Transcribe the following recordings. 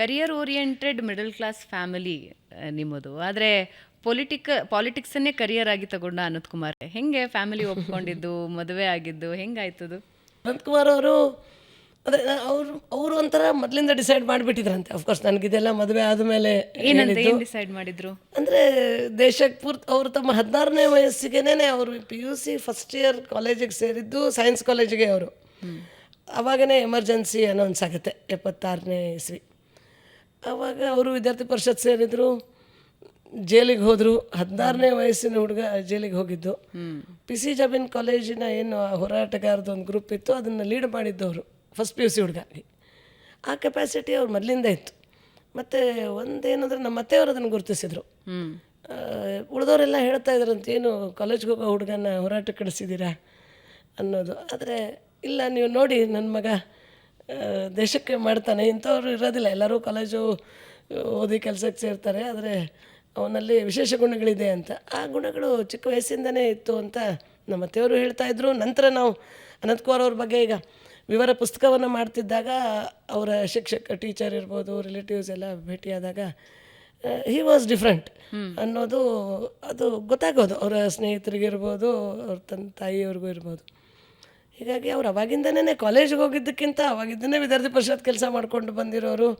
Career oriented middle class family ನಿಮ್ಮದು. ಆದರೆ ಪೊಲಿಟಿಕ ಪಾಲಿಟಿಕ್ಸನ್ನೇ career ಆಗಿ ತಗೊಂಡ ಅನಂತ್ ಕುಮಾರ್. ಹೆಂಗೆ ಫ್ಯಾಮಿಲಿ ಒಪ್ಕೊಂಡಿದ್ದು ಮದುವೆ ಆಗಿದ್ದು ಹೆಂಗಾಯ್ತದು? ಅನಂತಕುಮಾರ್ ಅವರು ಅದೇ ಅವರು ಅವರು ಒಂಥರ ಮೊದಲಿಂದ ಡಿಸೈಡ್ ಮಾಡಿಬಿಟ್ಟಿದ್ರಂತೆ. ಅಫ್ಕೋರ್ಸ್ ನನಗಿದೆಲ್ಲ ಮದುವೆ ಆದಮೇಲೆ ಏನು ಡಿಸೈಡ್ ಮಾಡಿದ್ರು? ಅಂದರೆ ದೇಶಕ್ಕೆ ಪೂರ್ತಿ ಅವರು ತಮ್ಮ ಹದಿನಾರನೇ ವಯಸ್ಸಿಗೆನೇ ಅವರು P U C first year ಕಾಲೇಜಿಗೆ ಸೇರಿದ್ದು ಸೈನ್ಸ್ ಕಾಲೇಜಿಗೆ ಅವರು. ಅವಾಗನೇ ಎಮರ್ಜೆನ್ಸಿ ಅನೌನ್ಸ್ ಆಗುತ್ತೆ ಎಪ್ಪತ್ತಾರನೇ ಇಸ್ವಿ. ಆವಾಗ ಅವರು ವಿದ್ಯಾರ್ಥಿ ಪರಿಷತ್ ಸೇರಿದ್ರು, ಜೈಲಿಗೆ ಹೋದರು. ಹದಿನಾರನೇ ವಯಸ್ಸಿನ ಹುಡುಗ ಜೈಲಿಗೆ ಹೋಗಿದ್ದು. ಪಿ ಸಿ ಜಬಿನ್ ಕಾಲೇಜಿನ ಏನು ಹೋರಾಟಗಾರದ ಒಂದು ಗ್ರೂಪ್ ಇತ್ತು, ಅದನ್ನು ಲೀಡ್ ಮಾಡಿದ್ದವರು ಫಸ್ಟ್ ಪಿ ಯು ಸಿ ಹುಡುಗ ಆ ಕೆಪಾಸಿಟಿ ಅವ್ರು ಮೊದಲಿಂದ ಇತ್ತು. ಮತ್ತು ಒಂದೇನಂದ್ರೆ ನಮ್ಮ ಅತ್ತೆಯವರು ಅದನ್ನು ಗುರುತಿಸಿದ್ರು. ಉಳಿದವರೆಲ್ಲ ಹೇಳ್ತಾ ಇದ್ರಂತ ಏನು ಕಾಲೇಜ್ಗೆ ಹೋಗೋ ಹುಡುಗನ ಹೋರಾಟ ಕಡಿಸಿದ್ದೀರಾ ಅನ್ನೋದು. ಆದರೆ, ಇಲ್ಲ, ನೀವು ನೋಡಿ ನನ್ನ ಮಗ ದೇಶಕ್ಕೆ ಮಾಡ್ತಾನೆ. ಇಂಥವ್ರು ಇರೋದಿಲ್ಲ. ಎಲ್ಲರೂ ಕಾಲೇಜು ಓದಿ ಕೆಲಸಕ್ಕೆ ಸೇರ್ತಾರೆ. ಆದರೆ ಅವನಲ್ಲಿ ವಿಶೇಷ ಗುಣಗಳಿದೆ ಅಂತ. ಆ ಗುಣಗಳು ಚಿಕ್ಕ ವಯಸ್ಸಿಂದನೇ ಇತ್ತು ಅಂತ ನಮ್ಮ ಅತ್ತೆಯವರು ಹೇಳ್ತಾ ಇದ್ರು. ನಂತರ ನಾವು ಅನಂತಕುಮಾರ್ ಅವ್ರ ಬಗ್ಗೆ ಈಗ ವಿವರ ಪುಸ್ತಕವನ್ನು ಮಾಡ್ತಿದ್ದಾಗ ಅವರ ಶಿಕ್ಷಕ ಟೀಚರ್ ಇರ್ಬೋದು ರಿಲೇಟಿವ್ಸ್ ಎಲ್ಲ ಭೇಟಿಯಾದಾಗ ಹಿ ವಾಸ್ ಡಿಫ್ರೆಂಟ್ ಅನ್ನೋದು ಅದು ಗೊತ್ತಾಗೋದು. ಅವರ ಸ್ನೇಹಿತರಿಗಿರ್ಬೋದು ಅವ್ರ ತನ್ನ ತಾಯಿಯವ್ರಿಗೂ ಇರ್ಬೋದು. ಹೀಗಾಗಿ ಅವ್ರು ಅವಾಗಿಂದನೇ ಕಾಲೇಜಿಗೆ ಹೋಗಿದ್ದಕ್ಕಿಂತ ಅವಾಗಿದ್ದನೇ ವಿದ್ಯಾರ್ಥಿ ಪರಿಷತ್ ಕೆಲಸ ಮಾಡ್ಕೊಂಡು ಬಂದಿರೋರು.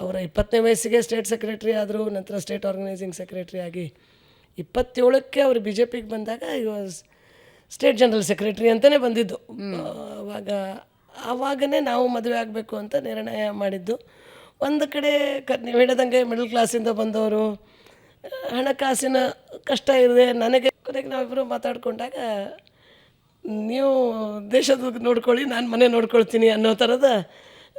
ಅವರ ಇಪ್ಪತ್ತನೇ ವಯಸ್ಸಿಗೆ ಸ್ಟೇಟ್ ಸೆಕ್ರೆಟ್ರಿ ಆದರು ನಂತರ ಸ್ಟೇಟ್ ಆರ್ಗನೈಸಿಂಗ್ ಸೆಕ್ರೆಟ್ರಿ ಆಗಿ ಇಪ್ಪತ್ತೇಳಕ್ಕೆ ಅವರು ಬಿ ಜೆ ಪಿಗೆ ಬಂದಾಗ ಈ ವಾಸ್ ಸ್ಟೇಟ್ ಜನರಲ್ ಸೆಕ್ರೆಟ್ರಿ ಅಂತಲೇ ಬಂದಿದ್ದು ಅವಾಗ ಆವಾಗನೇ ನಾವು ಮದುವೆ ಆಗಬೇಕು ಅಂತ ನಿರ್ಣಯ ಮಾಡಿದ್ದು. ಒಂದು ಕಡೆ ಕ ನೀವು ಹೇಳಿದಂಗೆ ಮಿಡಲ್ ಕ್ಲಾಸಿಂದ ಬಂದವರು ಹಣಕಾಸಿನ ಕಷ್ಟ ಇದೆ ನನಗೆ ಕೊನೆಗೆ ನಾವಿಬ್ಬರು ಮಾತಾಡ್ಕೊಂಡಾಗ ನೀವು ದೇಶದ ನೋಡ್ಕೊಳ್ಳಿ ನಾನು ಮನೆ ನೋಡ್ಕೊಳ್ತೀನಿ ಅನ್ನೋ ಥರದ